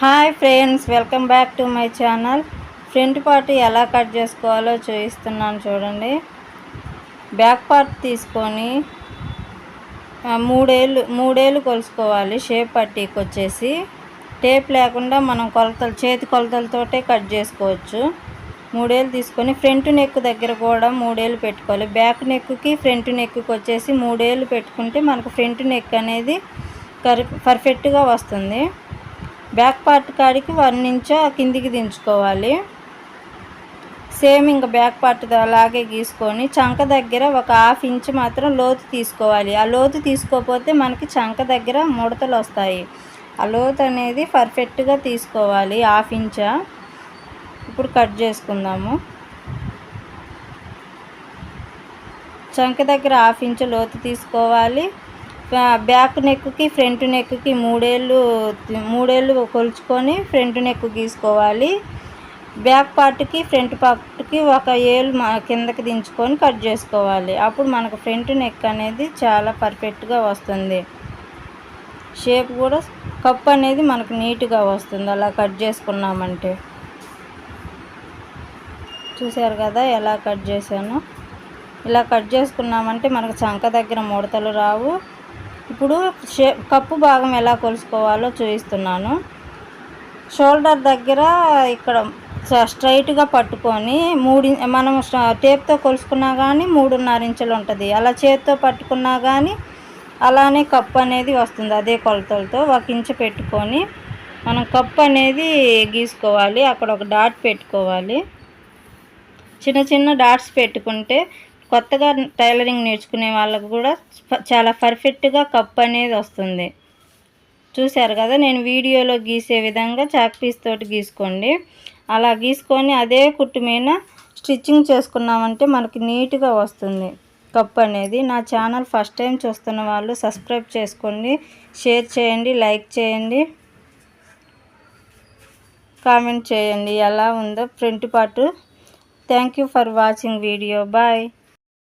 Hi friends welcome back to my channel. Front part ఎలా cut చేసుకోవాలో చూపిస్తున్నాను చూడండి. బ్యాక్ పార్ట్ తీసుకొని మూడేళ్ళు మూడేళ్ళు కొలుసుకోవాలి. షేప్ పట్టీకి వచ్చేసి. టేప్ లేకుండా మనం కొలతలు చేతి కొలతలతోటే కట్ చేసుకోవచ్చు. మూడేళ్ళు తీసుకొని ఫ్రంట్ నెక్ దగ్గర కూడా మూడేళ్ళు పెట్టుకోవాలి. బ్యాక్ నెక్కి ఫ్రంట్ నెక్కి వచ్చేసి మూడేళ్ళు పెట్టుకుంటే మనకు ఫ్రంట్ నెక్ అనేది కర్ పర్ఫెక్ట్గా వస్తుంది. బ్యాక్ పార్ట్ కాడికి వన్ ఇంచా కిందికి దించుకోవాలి. సేమ్ ఇంకా బ్యాక్ పార్ట్ అలాగే గీసుకొని చంక దగ్గర ఒక హాఫ్ ఇంచ్ మాత్రం లోతు తీసుకోవాలి. ఆ లోతు తీసుకోకపోతే మనకి చంక దగ్గర ముడతలు వస్తాయి. ఆ లోతు అనేది పర్ఫెక్ట్గా తీసుకోవాలి హాఫ్ ఇంచా. ఇప్పుడు కట్ చేసుకుందాము. చంక దగ్గర హాఫ్ ఇంచ్ లోతు తీసుకోవాలి. బ్యాక్ నెక్కి ఫ్రంట్ నెక్కి మూడేళ్ళు మూడేళ్ళు కొలుచుకొని ఫ్రంట్ నెక్ గీసుకోవాలి. బ్యాక్ పార్ట్కి ఫ్రంట్ పార్ట్కి ఒక ఏళ్ళు కిందకి దించుకొని కట్ చేసుకోవాలి. అప్పుడు మనకు ఫ్రంట్ నెక్ అనేది చాలా పర్ఫెక్ట్గా వస్తుంది. షేప్ కూడా కప్ అనేది మనకు నీట్గా వస్తుంది. అలా కట్ చేసుకున్నామంటే. చూసారు కదా ఎలా కట్ చేశాను? ఇలా కట్ చేసుకున్నామంటే మనకు చంక దగ్గర ముడతలు రావు. ఇప్పుడు షే కప్పు భాగం ఎలా కొలుసుకోవాలో చూపిస్తున్నాను. షోల్డర్ దగ్గర ఇక్కడ స్ట్రైట్గా పట్టుకొని మూడు మనం టేప్తో కొలుసుకున్నా కానీ మూడున్నర ఇంచులు ఉంటుంది. అలా చేత్తో పట్టుకున్నా కానీ అలానే కప్పు అనేది వస్తుంది అదే కొలతలతో. ఒక ఇంచు పెట్టుకొని మనం కప్పు అనేది గీసుకోవాలి. అక్కడ ఒక డాట్ పెట్టుకోవాలి. చిన్న చిన్న డాట్స్ పెట్టుకుంటే కొత్తగా టైలరింగ్ నేర్చుకునే వాళ్ళకు కూడా చాలా పర్ఫెక్ట్గా కప్ అనేది వస్తుంది. చూశారు కదా నేను వీడియోలో గీసే విధంగా చాక్ పీస్ తోటి గీసుకోండి. అలా గీసుకొని అదే కుట్టు మీద స్టిచ్చింగ్ చేసుకున్నామంటే మనకి నీట్గా వస్తుంది కప్ అనేది. నా ఛానల్ ఫస్ట్ టైం చూస్తున్న వాళ్ళు సబ్స్క్రైబ్ చేసుకోండి షేర్ చేయండి లైక్ చేయండి కామెంట్ చేయండి. ఎలా ఉందో front part. Thank you for watching video. Bye.